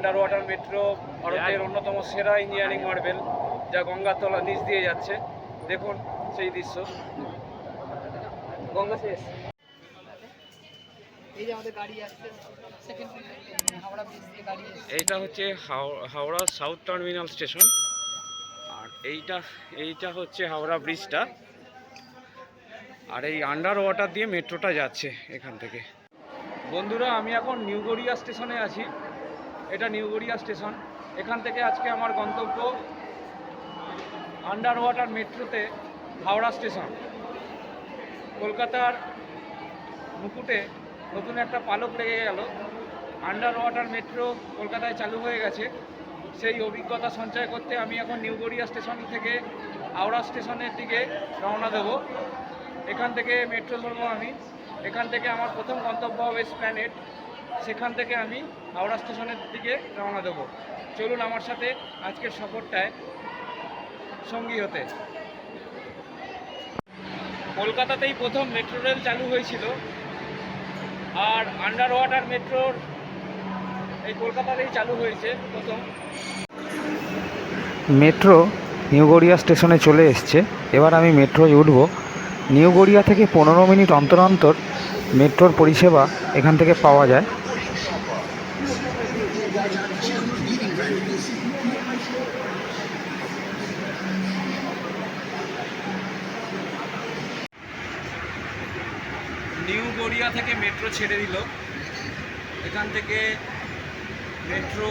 Under water metro ভারতের অন্যতম সেরা ইঞ্জিনিয়ারিং মার্বেল যা গঙ্গার তলা নিচ দিয়ে যাচ্ছে। দেখুন সেই দৃশ্য। গঙ্গা শেষ। এই যে আমাদের গাড়ি আসছে সেকেন্ড হাওড়া ব্রিজ দিয়ে গাড়ি আসছে এইটা হচ্ছে হাও- হাওড়া সাউথ টার্মিনাল স্টেশন আর এইটা এইটা হচ্ছে হাওড়া ব্রিজটা আর এই আন্ডার ওয়াটার দিয়ে মেট্রোটা যাচ্ছে এখান থেকে। বন্ধুরা আমি এখন নিউ গড়িয়া স্টেশনে আছি। এটা নিউ গড়িয়া স্টেশন। এখান থেকে আজকে আমার গন্তব্য আন্ডার ওয়াটার মেট্রোতে হাওড়া স্টেশন। কলকাতার মুকুটে নতুন একটা পালক লেগে গেল। আন্ডার ওয়াটার মেট্রো কলকাতায় চালু হয়ে গেছে। সেই অভিজ্ঞতা সঞ্চয় করতে আমি এখন নিউ গড়িয়া স্টেশন থেকে হাওড়া স্টেশনের দিকে রওনা দেব। এখান থেকে মেট্রো ধরবো আমি। এখান থেকে আমার প্রথম গন্তব্য হবে স্প্ল্যানেট সেখান থেকে আমি হাওড়া স্টেশনের দিকে রওনা দেব। চলুন আমার সাথে আজকের সফরটায় সঙ্গী হতে। কলকাতাতেই প্রথম মেট্রো রেল চালু হয়েছিল। আর আন্ডার ওয়াটার মেট্রোর এই কলকাতাতেই চালু হয়েছে প্রথম। মেট্রো নিউ গড়িয়া স্টেশনে চলে এসছে। এবার আমি মেট্রোয় উঠব। নিউ গড়িয়া থেকে পনেরো মিনিট অন্তর অন্তর মেট্রোর পরিষেবা এখান থেকে পাওয়া যায় নিউ গড়িয়া থেকে মেট্রো ছেড়ে দিল। এখান থেকে মেট্রো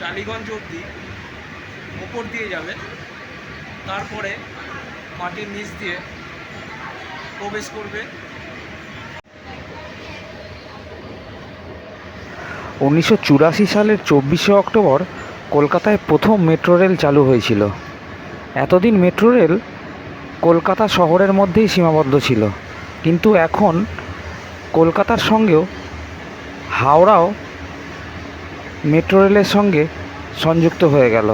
টালিগঞ্জ অবধি উপর দিয়ে যাবে। তারপরে মাটির নিচ দিয়ে প্রবেশ করবে। উনিশশো চুরাশি সালের চব্বিশে অক্টোবর কলকাতায় প্রথম মেট্রো রেল চালু হয়েছিল। এতদিন মেট্রো রেল কলকাতা শহরের মধ্যেই সীমাবদ্ধ ছিল। কিন্তু এখন কলকাতার সঙ্গেও হাওড়াও মেট্রো রেলের সঙ্গে সংযুক্ত হয়ে গেল।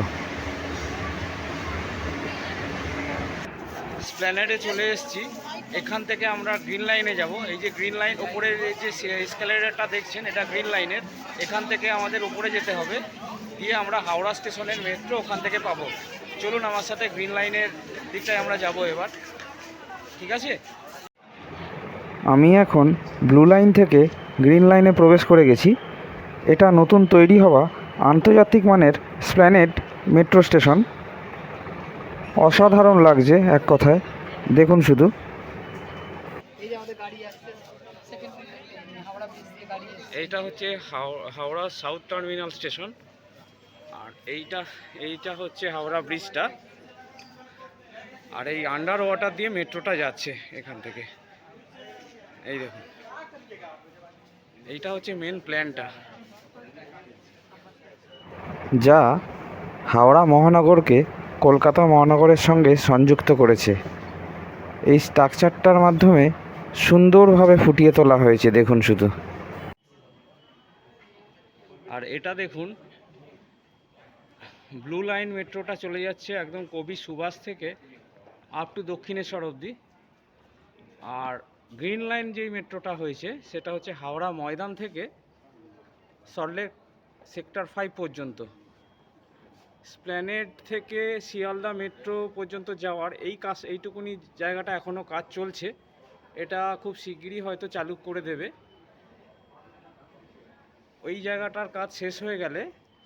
স্প্ল্যানেডে চলে এসেছি। এখান থেকে আমরা গ্রিন লাইনে যাব। এই যে গ্রিন লাইন, ওপরের এই যে স্কেলেটারটা দেখছেন, এটা গ্রিন লাইনের। এখান থেকে আমাদের উপরে যেতে হবে। গিয়ে আমরা হাওড়া স্টেশনের মেট্রো ওখান থেকে পাবো। চলুন আমার সাথে গ্রিন লাইনের দিকটায় আমরা যাব এবার। ঠিক আছে? আমি এখন ব্লু লাইন থেকে গ্রিন লাইনে প্রবেশ করে গেছি। এটা নতুন তৈরি হওয়া আন্তর্জাতিক মানের স্প্ল্যানেড মেট্রো স্টেশন। অসাধারণ লাগছে এক কথায়। দেখুন শুধু। এই আমাদের গাড়ি আসছে সেকেন্ড হাওড়া ব্রিজ দিয়ে গাড়ি আসছে। এইটা হচ্ছে হাও- হাওড়া সাউথ টার্মিনাল স্টেশন আর এইটা এইটা হচ্ছে হাওড়া ব্রিজটা আর এই আন্ডার ওয়াটার দিয়ে মেট্রোটা যাচ্ছে এখান থেকে। এই দেখুন। এইটা হচ্ছে মেন প্ল্যানটা যা হাওড়া মহানগরকে কলকাতা মহানগরের সঙ্গে সংযুক্ত করেছে। এই স্ট্রাকচারটার মাধ্যমে সুন্দরভাবে ফুটিয়ে তোলা হয়েছে দেখুন শুধু। আর এটা দেখুন ব্লু লাইন মেট্রোটা চলে যাচ্ছে একদম কবি সুভাষ থেকে আপ টু দক্ষিণেশ্বর অবধি। আর গ্রিন লাইন যেই মেট্রোটা হয়েছে, সেটা হচ্ছে হাওড়া ময়দান থেকে সল্টলেক সেক্টর ফাইভ পর্যন্ত। স্প্ল্যানেড থেকে শিয়ালদা মেট্রো পর্যন্ত যাওয়ার এই কাজ, এইটুকুনি জায়গাটা এখনও কাজ চলছে। এটা খুব শিগগিরই হয়তো চালু করে দেবে। ওই জায়গাটার কাজ শেষ হয়ে গেলে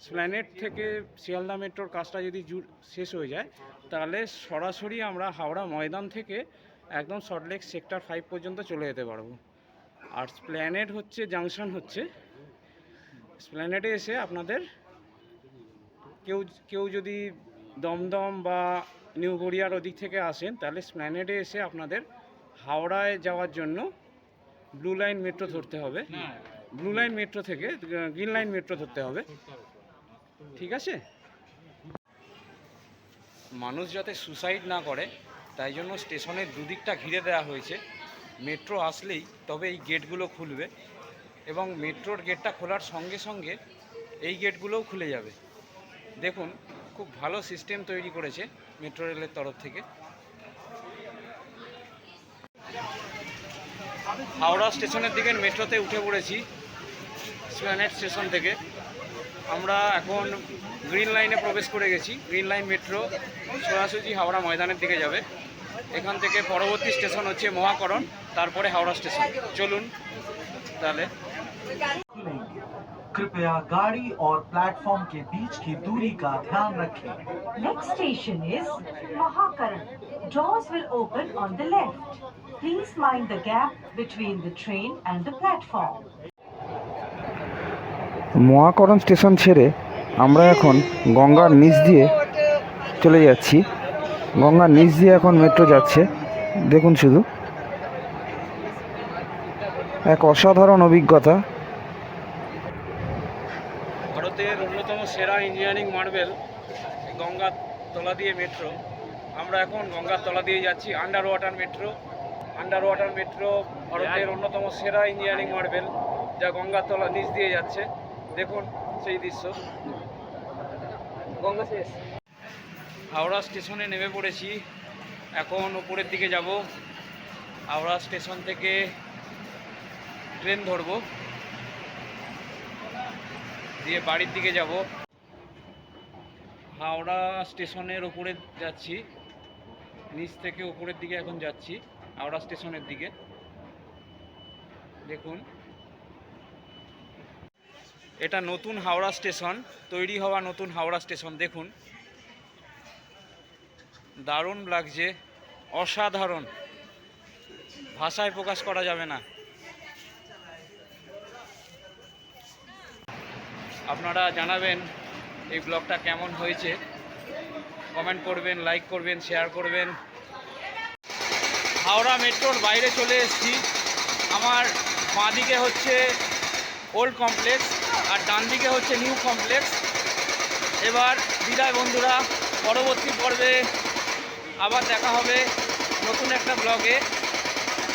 স্প্ল্যানেট থেকে শিয়ালদা মেট্রোর কাজটা যদি শেষ হয়ে যায়, তাহলে সরাসরি আমরা হাওড়া ময়দান থেকে একদম সল্টলেক সেক্টর ফাইভ পর্যন্ত চলে যেতে পারব। আর স্প্ল্যানেড হচ্ছে জাংশন হচ্ছে। স্প্ল্যানেডে এসে আপনাদের কেউ কেউ যদি দমদম বা নিউ গড়িয়ার ওদিক থেকে আসেন, তাহলে স্প্ল্যানেডে এসে আপনাদের হাওড়ায় যাওয়ার জন্য ব্লু লাইন মেট্রো ধরতে হবে। ব্লু লাইন মেট্রো থেকে গ্রিন লাইন মেট্রো ধরতে হবে। ঠিক আছে? মানুষ যাতে সুসাইড না করে তাই জন্য স্টেশনের দুদিকটা ঘিরে দেওয়া হয়েছে। মেট্রো আসলেই তবে এই গেটগুলো খুলবে এবং মেট্রোর গেটটা খোলার সঙ্গে সঙ্গে এই গেটগুলোও খুলে যাবে। দেখুন, খুব ভালো সিস্টেম তৈরি করেছে মেট্রো রেলের তরফ থেকে। হাওড়া স্টেশনের দিকে মেট্রোতে উঠে পড়েছি স্প্ল্যানেট স্টেশন থেকে। আমরা এখন গ্রিন লাইনে প্রবেশ করে গেছি। গ্রিন লাইন মেট্রো সোজাসুজি হাওড়া ময়দানের দিকে যাবে। এখান থেকে পরবর্তী স্টেশন হচ্ছে মহাকরণ তারপরে হাওড়া স্টেশন চলুন তাহলে कृपया गाड़ी और प्लेटफॉर्म के बीच की दूरी का ध्यान रखें Next station is Mahakaran. Doors will open on the left. Please mind the gap between the train and the platform. Mahakaran station ছেড়ে আমরা এখন গঙ্গার নিচ দিয়ে চলে যাচ্ছি গঙ্গার নিচ দিয়ে এখন মেট্রো যাচ্ছে। দেখুন শুধু। এক অসাধারণ অভিজ্ঞতা। ভারতের অন্যতম সেরা ইঞ্জিনিয়ারিং মার্বেল গঙ্গার তলা দিয়ে মেট্রো আমরা এখন গঙ্গার তলা দিয়ে যাচ্ছি underwater metro underwater metro ভারতের অন্যতম সেরা ইঞ্জিনিয়ারিং মার্বেল যা গঙ্গার তলা নিচ দিয়ে যাচ্ছে। দেখুন সেই দৃশ্য। গঙ্গা শেষ। হাওড়া স্টেশনে নেমে পড়েছি। এখন উপরের দিকে যাব। হাওড়া স্টেশন থেকে ট্রেন ধরবো। দিয়ে বাড়ির দিকে যাব। হাওড়া স্টেশনের উপরে যাচ্ছি। নিচ থেকে উপরের দিকে এখন যাচ্ছি, হাওড়া স্টেশনের দিকে। দেখুন। এটা নতুন হাওড়া স্টেশন, তৈরি হওয়া নতুন হাওড়া স্টেশন, দেখুন। দারুণ লাগছে, অসাধারণ। ভাষায় প্রকাশ করা যাবে না। আপনারা জানাবেন এই ব্লগটা কেমন হয়েছে। কমেন্ট করবেন, লাইক করবেন, শেয়ার করবেন। হাওড়া মেট্রোর বাইরে চলে এসেছি। আমার বাঁ দিকে হচ্ছে ওল্ড কমপ্লেক্স আর ডান দিকে হচ্ছে নিউ কমপ্লেক্স। এবার বিদায় বন্ধুরা, পরবর্তী পর্বে আবার দেখা হবে নতুন একটা ব্লগে।